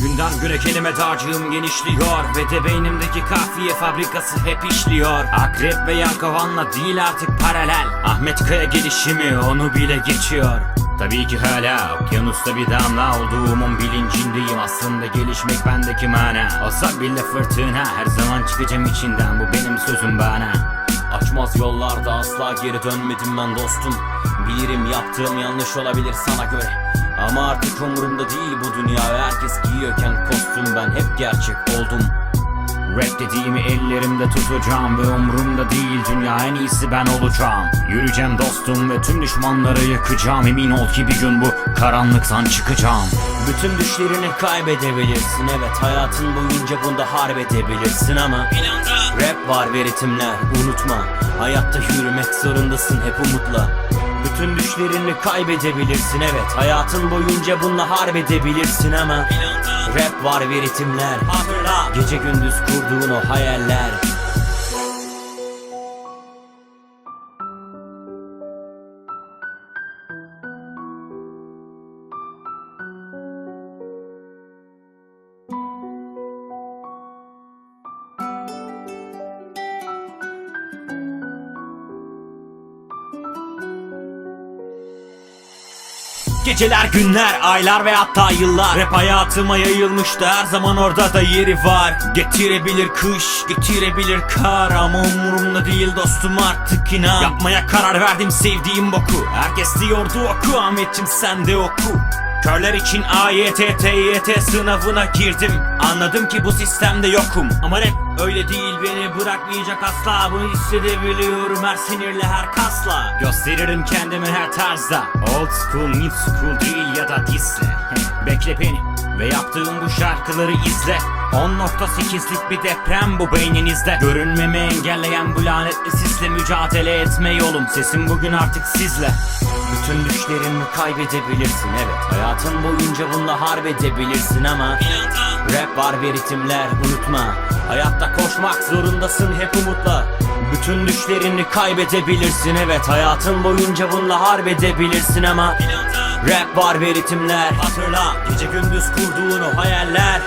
Günden güne kelime dağarcığım genişliyor Ve de beynimdeki kafiye fabrikası hep işliyor Akrep ve Yankovan'la değil artık paralel Ahmet Kaya gelişimi onu bile geçiyor Tabii ki hala okyanusta bir damla olduğumun bilincindeyim Aslında gelişmek bendeki mana Olsa bile fırtına her zaman çıkacağım içinden Bu benim sözüm bana Açmaz yollarda asla geri dönmedim ben dostum Bilirim yaptığım yanlış olabilir sana göre Ama artık umurumda değil bu dünya herkes giyiyorken kostüm ben hep gerçek oldum. Rap dediğimi ellerimde tutacağım ve umurumda değil dünya en iyisi ben olacağım. Yürüyeceğim dostum ve tüm düşmanları yakacağım. Emin ol ki bir gün bu karanlıktan çıkacağım. Bütün düşlerini kaybedebilirsin evet hayatın boyunca bunda harp edebilirsin ama Rap var ve ritimler unutma. Hayatta yürümek zorundasın hep umutla bütün düşlerini kaybedebilirsin evet. Hayatın boyunca bununla harp edebilirsin ama Rap var ve ritimler. Hatırla. Gece gündüz kurduğun o hayaller Geceler, günler, aylar ve hatta yıllar. Rap hayatıma yayılmıştı her zaman orada da yeri var. Getirebilir kış, getirebilir kar Ama umurumda değil dostum artık inan. Yapmaya karar verdim sevdiğim boku. Herkes diyordu oku Ahmetçim sen de oku Körler için AYT, TYT sınavına girdim. Anladım ki bu sistemde yokum. Ama rap öyle değil beni bırakmayacak asla. Bunu hissedebiliyorum her sinirle her kasla. Gösteririm kendimi her tarzda. Old school, new school değil ya da disle Beni ve yaptığım bu şarkıları izle. 10.8'lik bir deprem bu beyninizde. Görünmemi engelleyen bu lanetli sisle mücadele etme yolum. Sesim bugün artık sizle. Bütün düşlerini kaybedebilirsin evet. Hayatın boyunca bununla harp edebilirsin ama Rap var ve ritimler unutma. Hayatta koşmak zorundasın hep umutla. Bütün düşlerini kaybedebilirsin evet. Hayatın boyunca bununla harp edebilirsin ama Rap var ve ritimler. Hatırla gece gündüz kurduğun o hayaller